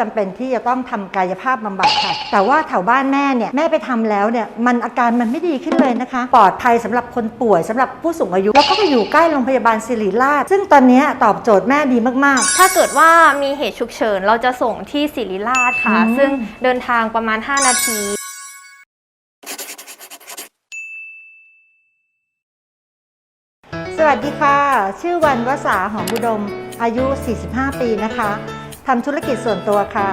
จำเป็นที่จะต้องทำกายภาพบำบัดค่ะ แต่ว่าแถวบ้านแม่เนี่ยแม่ไปทำแล้วเนี่ยมันอาการมันไม่ดีขึ้นเลยนะคะ ปลอดภัยสำหรับคนป่วยสำหรับผู้สูงอายุ แล้วก็ไปอยู่ใกล้โรงพยาบาลศิริราช ซึ่งตอนเนี้ยตอบโจทย์แม่ดีมากถ้าเกิดว่ามีเหตุฉุกเฉินเราจะส่งที่ศิริราชค่ะอืมซึ่งเดินทางประมาณ 5 นาทีๆสวัสดีค่ะ ชื่อวันวสาหอมบุดม อายุ 45 ปีนะคะ ทำธุรกิจส่วนตัวค่ะ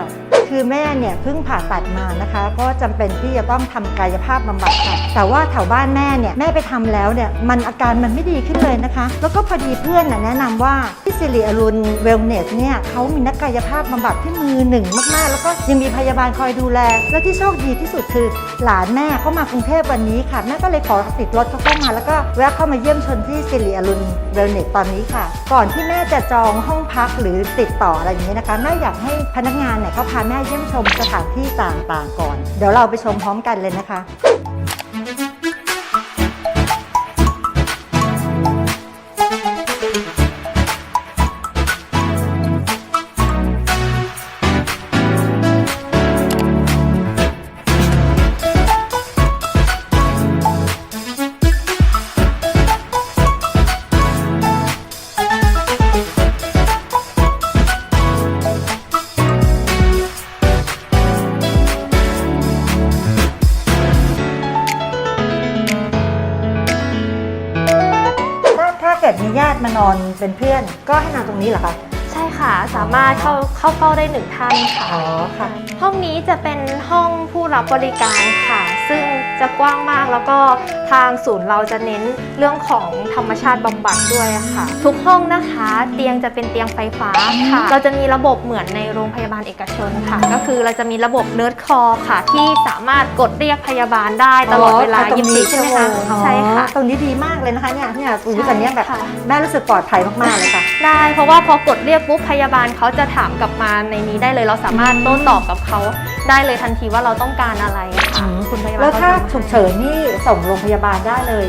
คือแม่เนี่ยเพิ่งผ่าตัดมานะคะ ก็จำเป็นที่จะต้องทำกายภาพบำบัดค่ะแต่ว่าแถวบ้านแม่เนี่ยแม่ไปทำแล้วเนี่ยมันอาการมันไม่ดีขึ้นเลยนะคะ แล้วก็พอดีเพื่อนน่ะแนะนำว่าที่สิริอรุณเวลเนสเนี่ยเขามีนักกายภาพบำบัดที่มือหนึ่งมากๆ แล้วก็ยังมีพยาบาลคอยดูแล และที่โชคดีที่สุดคือหลานแม่เข้ามากรุงเทพวันนี้ค่ะแม่ก็เลยขอติดรถเขาเข้ามาแล้วก็แวะเข้ามาเยี่ยมชนที่สิริอรุณเวลเนสตอนนี้ค่ะ ก่อนที่แม่จะจองห้องพักหรือติดต่ออะไรอย่างนี้นะคะแม่อยากให้พนักงานเนี่ยเขาพาแม่เยี่ยมชมสถานที่ต่างๆก่อน เดี๋ยวเราไปชมพร้อมกันเลยนะคะ ถ้าเกิดมีญาติมานอนเป็นเพื่อน ก็ให้นอนตรงนี้เหรอคะ ใช่ค่ะ สามารถเข้าเข้าเฝ้าได้หนึ่งท่านค่ะ อ๋อค่ะ ห้องนี้จะเป็นห้องผู้รับบริการค่ะซึ่ง จะกว้างมากแล้วก็ทางศูนย์เราจะเน้นเรื่องของธรรมชาติบำบัดด้วยค่ะ ทุกห้องนะคะ เตียงจะเป็นเตียงไฟฟ้าค่ะ เราจะมีระบบเหมือนในโรงพยาบาลเอกชนค่ะ ก็คือเราจะมีระบบเนิร์ดคอค่ะ ที่สามารถกดเรียกพยาบาลได้ตลอดเวลาตรงนี้24ใช่ไหมคะชั่วโงใช่ค่ะอ๋อตรงนี้ดีมากเลยนะคะเนี่ยเนี่ยอุ้ยใช่ตอนเนี้ยแบบค่ะแม่รู้สึกปลอดภัยมากๆเลยค่ะได้เพราะว่าพอกดเรียกปุ๊บพยาบาลเขาจะถามกลับมาในนี้ได้เลย เราสามารถโต้ตอบกับเขาได้เลยทันทีว่าเราต้องการอะไรค่ะ คุณพยาบาลแล้วถ้าเขจะฉุกเฉินนี่ส่งโรงพยาบาลได้เลย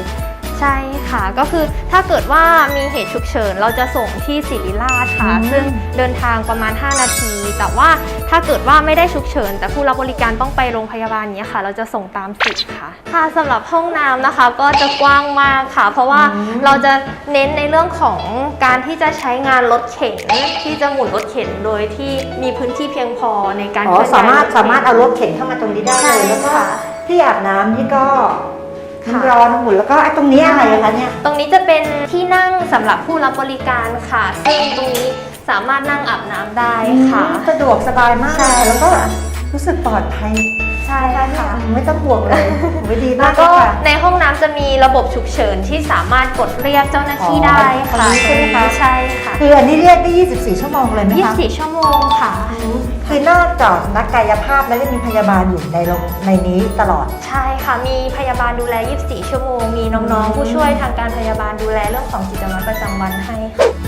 ใช่ค่ะก็คือถ้าเกิดว่ามีเหตุฉุกเฉิน เราจะส่งที่ศิริราชค่ะอืมซึ่งเดินทางประมาณ 5 นาที แต่ว่าถ้าเกิดว่าไม่ได้ฉุกเฉิน แต่ผู้รับบริการต้องไปโรงพยาบาลเนี้ยค่ะ เราจะส่งตามสิทธิ์ค่ะค่ะสำหรับห้องน้ำนะคะก็จะกว้างมากค่ะ เพราะว่าเราจะเน้นในเรื่องของการที่จะใช้งานรถเข็นที่จะหมุนรถเข็นโดยที่มีพื้นที่เพียงพอในการอ๋อเคลื่อนย้ยสามารถถข็นสามารถเอารถเข็นเข้ามาตรงนี้ได้ใช่เลยแล้วก็ค่ะ ที่อาบน้ำนี่ก็ค่ะน้ำร้อนน้ำหมุนแล้วก็ไอ้ตรงนี้อะไรอะคะเนี่ย ตรงนี้จะเป็นที่นั่งสำหรับผู้รับบริการค่ะ ซึ่งตรงนี้สามารถนั่งอาบน้ำได้ค่ะ อืมสะดวกสบายมากใช่ เลยแล้วก็ค่ะรู้สึกปลอดภัย ใช่นะคะค่ะเนี่ยไม่ต้องห่วงเลยไม่ดีแล้มาวกก็เลยค่ะในห้องน้ำจะมีระบบฉุกเฉินที่สามารถกดเรียกเจ้าหน้าที่อ๋อได้ค่ะตรงนี้ใช่ไหมคะใช่ค่ะ คืออันนี้เรียกได้ 24 ชั่วโมงเลยไหมคะ24 ชั่วโมงค่ะคือนอกจากนักกายภาพแล้วยังมีพยาบาลอยู่ในโรงในนี้ตลอด ใช่ค่ะ มีพยาบาลดูแล 24 ชั่วโมง มีน้องๆ ผู้ช่วยทางการพยาบาลดูแลเรื่องของกิจวัตรประจำวันให้ค่ะ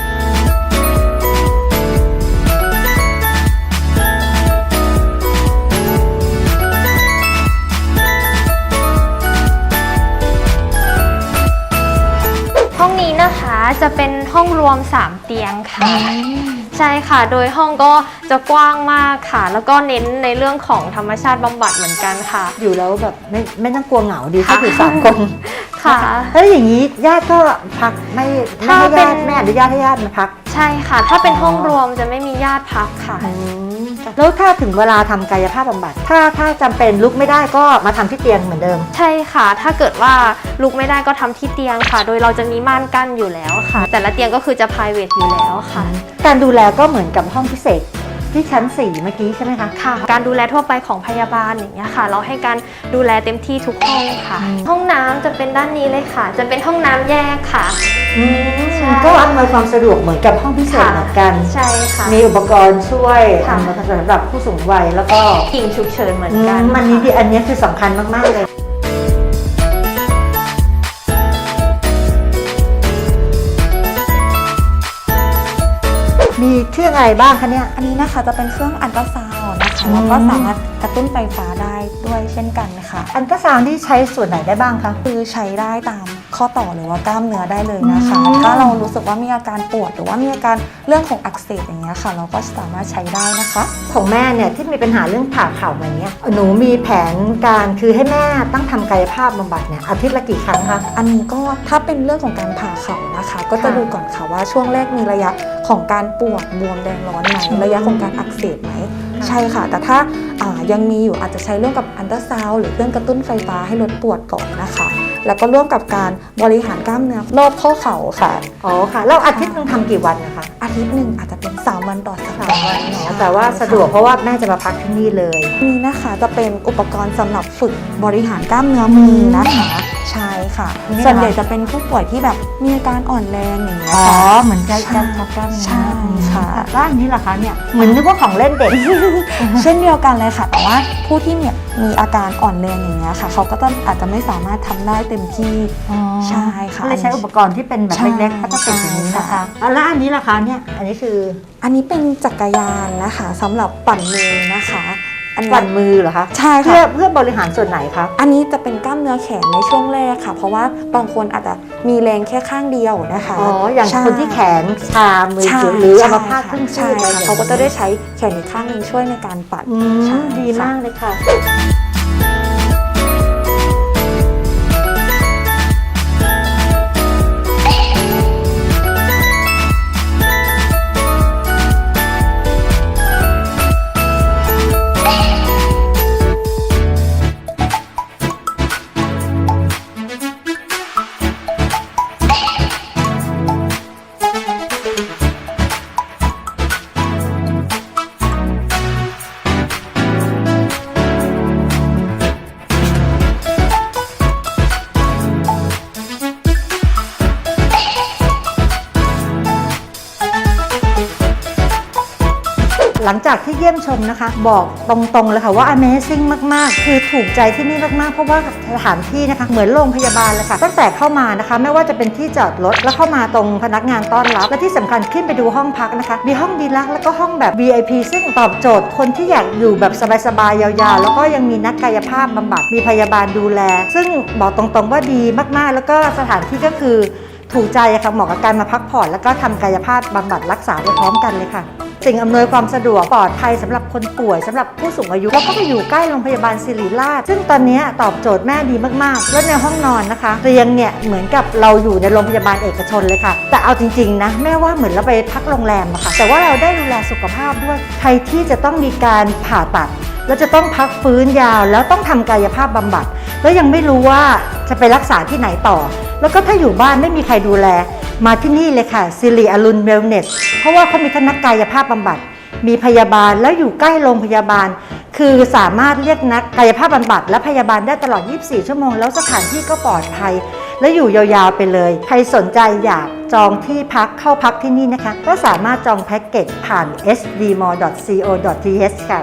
จะเป็นห้องรวม 3 เตียงค่ะ ใช่ค่ะ โดยห้องก็จะกว้างมากค่ะ แล้วก็เน้นในเรื่องของธรรมชาติบำบัดเหมือนกันค่ะ อยู่แล้วแบบไม่ไม่ต้องกลัวเหงาดีถ้าค่ะอยู่สามคนค่ะเฮ้ยอย่างนี้ญาติก็พักไม่ไม่ถ้าให้เป็นญาติไม่อนุญาตให้ญาติมาพัก ใช่ค่ะ ถ้าเป็นห้องรวมจะไม่มีญาติพักค่ะ แล้วถ้าถึงเวลาทำกายภาพบำบัด ถ้าถ้าจำเป็นลุกไม่ได้ก็มาทำที่เตียงเหมือนเดิม ใช่ค่ะ ถ้าเกิดว่าลุกไม่ได้ก็ทำที่เตียงค่ะ โดยเราจะมีม่านกั้นอยู่แล้วค่ะ แต่ละเตียงก็คือจะ private อยู่แล้วค่ะ การดูแลก็เหมือนกับห้องพิเศษที่ชั้น 4 เมื่อกี้ใช่ไหมคะ ค่ะ การดูแลทั่วไปของพยาบาลอย่างเงี้ยค่ะ เราให้การดูแลเต็มที่ทุกห้องค่ะอืมห้องน้ำจะเป็นด้านนี้เลยค่ะ จะเป็นห้องน้ำแยกค่ะ อืมใช่ ก็อำนวยความสะดวกเหมือนกับห้องพิเศษเหมือนกัน ใช่ค่ะ มีอุปกรณ์ช่วยค่ะอำนวยความสะดวกสำหรับผู้สูงวัยแล้วก็กิ่งฉุกเฉินเหมือนอืกันมอันนี้ดีค่ะอันนี้คือสำคัญมากๆเลย มีเครื่องอะไรบ้างคะเนี่ย อันนี้นะคะจะเป็นเครื่องอันตราซาวน์นะ คะอืมแล้วก็สามารถกระตุ้นไฟฟ้าได้ด้วยเช่นกันค่ะ อันตราซาวน์ที่ใช้ส่วนไหนได้บ้างคะ คือใช้ได้ตามข้อต่อหรือว่ากล้ามเนื้อได้เลยนะคะอืมถ้าเรารู้สึกว่ามีอาการปวด หรือว่ามีอาการเรื่องของอักเสบอย่างเงี้ยค่ะ เราก็สามารถใช้ได้นะคะ ของแม่เนี่ยที่มีปัญหาเรื่องผ่าเข่ามาเนี้ยหนูมีแผนการคือให้แม่ตั้งทำกายภาพบำบัดเนี่ยอาทิตย์ละกี่ครั้งคะ อันนี้ก็ถ้าเป็นเรื่องของการผ่าเข่านะคะ ก็จะค่ะดูก่อนค่ะว่าช่วงแรกมีระยะของการปวดบวมแดงร้อนไหมอืมระยะของการอักเสบไหมค่ะ ใช่ค่ะ แต่ถ้าอ่ายังมีอยู่อาจจะใช้ร่วมกับอันตราซาวด์หรือเครื่องกระตุ้นไฟฟ้าให้ลดปวดก่อนนะคะ แล้วก็ร่วมกับการบริหารกล้ามเนื้อรอบข้อเข่าค่ะอ๋อค่ะแล้วอาทิตย์หนึงทำกี่วันนะคะอาทิตย์หนึ่งอาจจะเป็น3วันต่อสัปสาดามห์วันเนาะใช่แต่ว่าสะดวกเพราะว่าแม่จะมาพักที่นี่เลย นี่นะคะจะเป็นอุปกรณ์สำหรับฝึกบริหารกล้ามเนื้อมือนะคะใช่ค่ะนี่ส่วนเหรอใหญ่จะเป็นผู้ป่วยที่แบบมีอาการอ่อนแรงอย่างเงี้ยอ๋อค่ะ เหมือนกันกันครับกันใช่ค่ะ แล้วอันนี้ล่ะคะเนี่ยเหมือนนึกว่าของเล่นเด็ก เช่นเดียวกันเลยค่ะ แต่ว่าผู้ที่เนี่ยมีอาการอ่อนแรงอย่างเงี้ยค่ะ เขาก็จะอาจจะไม่สามารถทำได้เต็มที่ ใช่ค่ะก็เลยใช้อุปกรณ์ที่เป็นแบบใช่เล็กๆพลาสติกอย่างนี้นะคะใช่ค่ะ อะแล้วอันนี้ล่ะคะเนี่ย อันนี้คือ อันนี้เป็นจักรยานนะคะสำหรับปั่นมือนะคะ อันเนี้ยปั่นมือเหรอคะใช่เพื่อค่ะเพื่อบริหารส่วนไหนคะอันนี้จะเป็นกล้ามเนื้อแขนในช่วงแรกค่ะ เพราะว่าบางคนอาจจะมีแรงแค่ข้างเดียวนะคะอ๋ออย่างใช่คนที่แขนชามือใช่หรือเอามาใช่พาดครึ่งใช่ซีกอะไรอย่งค่ะงี้ยเขาก็จะได้ใช้แขนอีกข้างหนึ่งช่วยในการปั่นอืใช่มดีมากเลยค่ะ ลังจากที่เยี่ยมชมนะคะ บอกตรงๆเลยค่ะว่า Amazing มากๆ คือถูกใจที่นี่มากๆ เพราะว่าสถานที่นะคะ เหมือนโรงพยาบาลเลยค่ะ ตั้งแต่เข้ามานะคะ ไม่ว่าจะเป็นที่จอดรถแล้วเข้ามาตรงพนักงานต้อนรับ และที่สำคัญขึ้นไปดูห้องพักนะคะ มีห้องดีลักแล้วก็ห้องแบบ VIP ซึ่งตอบโจทย์คนที่อยากอยู่แบบสบายๆยาวๆ แล้วก็ยังมีนักกายภาพบำบัดมีพยาบาลดูแล ซึ่งบอกตรงๆว่าดีมากๆ แล้วก็สถานที่ก็คือถูกใจค่ะเหมาะกับการมาพักผ่อน แล้วก็ทำกายภาพบำบัดรักษาไปพร้อมกันเลยค่ะ สิ่งอำนวยความสะดวกปลอดภัยสำหรับคนป่วยสำหรับผู้สูงอายุ แล้วก็ไปอยู่ใกล้โรงพยาบาลศิริราช ซึ่งตอนนี้ตอบโจทย์แม่ดีมากๆ แล้วในห้องนอนนะคะเตียงเนี่ยเหมือนกับเราอยู่ในโรงพยาบาลเอกชนเลยค่ะ แต่เอาจริงๆนะแม่ว่าเหมือนเราไปพักโรงแรมอะค่ะแต่ว่าเราได้ดูแลสุขภาพด้วยใครที่จะต้องมีการผ่าตัดแล้วจะต้องพักฟื้นยาวแล้วต้องทำกายภาพบำบัด แล้วยังไม่รู้ว่าจะไปรักษาที่ไหนต่อ แล้วก็ถ้าอยู่บ้านไม่มีใครดูแล มาที่นี่เลยค่ะซิริอรุณเวลเนสเพราะว่าเขามีทันักกายภาพบำบัด มีพยาบาลแล้วอยู่ใกล้โรงพยาบาล คือสามารถเรียกนักกายภาพบำบัด และพยาบาลได้ตลอด 24 ชั่วโมง แล้วสถานที่ก็ปลอดภัย และอยู่ยาวๆไปเลย ใครสนใจอยากจองที่พักเข้าพักที่นี่นะคะ ก็สามารถจองแพ็กเกจผ่าน sdmall.co.th ค่ะ